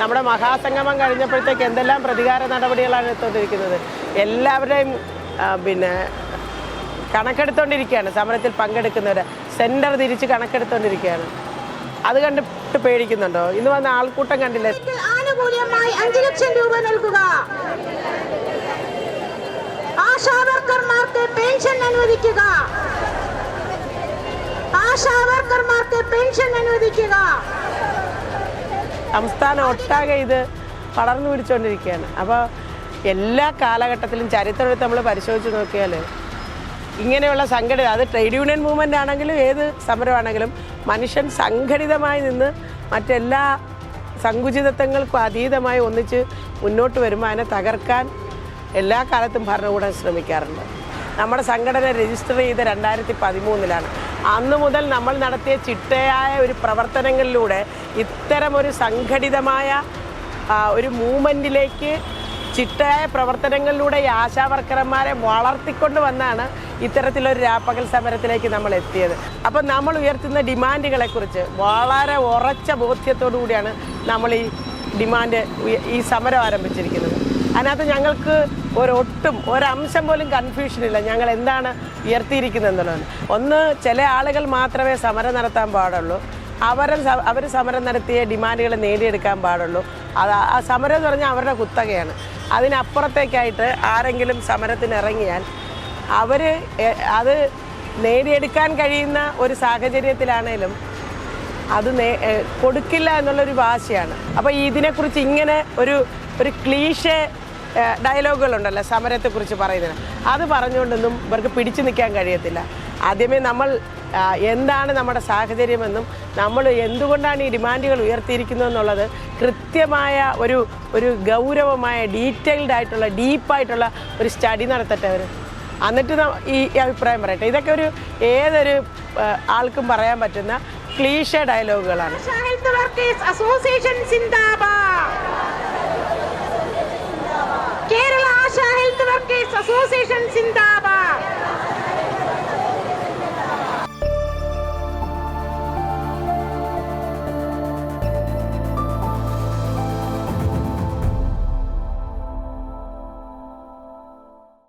നമ്മുടെ മഹാസംഗമം കഴിഞ്ഞപ്പോഴത്തേക്ക് എന്തെല്ലാം പ്രതികാര നടപടികളാണ് എടുത്തുകൊണ്ടിരിക്കുന്നത്? എല്ലാവരുടെയും പിന്നെ കണക്കെടുത്തുകൊണ്ടിരിക്കുകയാണ് സമരത്തിൽ പങ്കെടുക്കുന്നവർ സെന്റർ തിരിച്ച് കണക്കെടുത്തുകൊണ്ടിരിക്കുകയാണ് അത് കണ്ടിട്ട് പേടിക്കുന്നുണ്ടോ? ഇന്ന് വന്ന ആൾക്കൂട്ടം കണ്ടില്ലേ? ലക്ഷം രൂപ നൽകുക. പെൻഷൻ അനുവദിക്കുക. ആശാവർക്കർമാർക്ക് പെൻഷൻ അനുവദിക്കുക. സംസ്ഥാനം ഒട്ടാകെ ഇത് പടർന്നു പിടിച്ചുകൊണ്ടിരിക്കുകയാണ്. അപ്പോൾ എല്ലാ കാലഘട്ടത്തിലും ചരിത്രമെടുത്ത് നമ്മൾ പരിശോധിച്ച് നോക്കിയാൽ ഇങ്ങനെയുള്ള സംഘടന അത് ട്രേഡ് യൂണിയൻ മൂവ്മെന്റ് ആണെങ്കിലും ഏത് സമരമാണെങ്കിലും മനുഷ്യൻ സംഘടിതമായി നിന്ന് മറ്റെല്ലാ സങ്കുചിതത്വങ്ങൾക്കും അതീതമായി ഒന്നിച്ച് മുന്നോട്ട് വരുമ്പോൾ അതിനെ തകർക്കാൻ എല്ലാ കാലത്തും ഭരണകൂടം ശ്രമിക്കാറുണ്ട്. നമ്മുടെ സംഘടന രജിസ്റ്റർ ചെയ്ത് രണ്ടായിരത്തി പതിമൂന്നിലാണ്. അന്ന് മുതൽ നമ്മൾ നടത്തിയ ചിട്ടയായ ഒരു പ്രവർത്തനങ്ങളിലൂടെ ഇത്തരമൊരു സംഘടിതമായ ഒരു മൂവ്മെന്റിലേക്ക് ചിട്ടയായ പ്രവർത്തനങ്ങളിലൂടെ ഈ ആശാവർക്കർമാരെ വളർത്തിക്കൊണ്ട് വന്നാണ് ഇത്തരത്തിലൊരു രാപ്പകൽ സമരത്തിലേക്ക് നമ്മൾ എത്തിയത്. അപ്പം നമ്മൾ ഉയർത്തുന്ന ഡിമാൻഡുകളെക്കുറിച്ച് വളരെ ഉറച്ച ബോധ്യത്തോടു കൂടിയാണ് നമ്മൾ ഈ ഡിമാൻഡ് ഈ സമരം ആരംഭിച്ചിരിക്കുന്നത്. അതിനകത്ത് ഞങ്ങൾക്ക് ഒരൊട്ടും ഒരംശം പോലും കൺഫ്യൂഷൻ ഇല്ല. ഞങ്ങൾ എന്താണ് ഉയർത്തിയിരിക്കുന്നത് എന്നുള്ളത് ഒന്ന് ചില ആളുകൾ മാത്രമേ സമരം നടത്താൻ പാടുള്ളൂ. അവരെ അവർ സമരം നടത്തിയ ഡിമാൻഡുകൾ നേടിയെടുക്കാൻ പാടുള്ളൂ. അത് ആ സമരം എന്ന് പറഞ്ഞാൽ അവരുടെ കുത്തകയാണ്. അതിനപ്പുറത്തേക്കായിട്ട് ആരെങ്കിലും സമരത്തിന് ഇറങ്ങിയാൽ അവർ അത് നേടിയെടുക്കാൻ കഴിയുന്ന ഒരു സാഹചര്യത്തിലാണേലും അത് കൊടുക്കില്ല എന്നുള്ളൊരു വാശിയാണ്. അപ്പോൾ ഇതിനെക്കുറിച്ച് ഇങ്ങനെ ഒരു ഒരു ക്ലീഷേ ഡയലോഗുകളുണ്ടല്ലോ സമരത്തെക്കുറിച്ച് പറയുന്നത് അത് പറഞ്ഞുകൊണ്ടൊന്നും ഇവർക്ക് പിടിച്ചു നിൽക്കാൻ കഴിയത്തില്ല. ആദ്യമേ നമ്മൾ എന്താണ് നമ്മുടെ സാഹചര്യമെന്നും നമ്മൾ എന്തുകൊണ്ടാണ് ഈ ഡിമാൻഡുകൾ ഉയർത്തിയിരിക്കുന്നത് എന്നുള്ളത് കൃത്യമായ ഒരു ഒരു ഗൗരവമായ ഡീറ്റെയിൽഡ് ആയിട്ടുള്ള ഡീപ്പായിട്ടുള്ള ഒരു സ്റ്റഡി നടത്തട്ടെ അവർ. എന്നിട്ട് ഈ അഭിപ്രായം പറയട്ടെ. ഇതൊക്കെ ഒരു ഏതൊരു ആൾക്കും പറയാൻ പറ്റുന്ന cliche ഡയലോഗുകളാണ്. Association Kerala Asha health workers association സിന്ദാബാദ്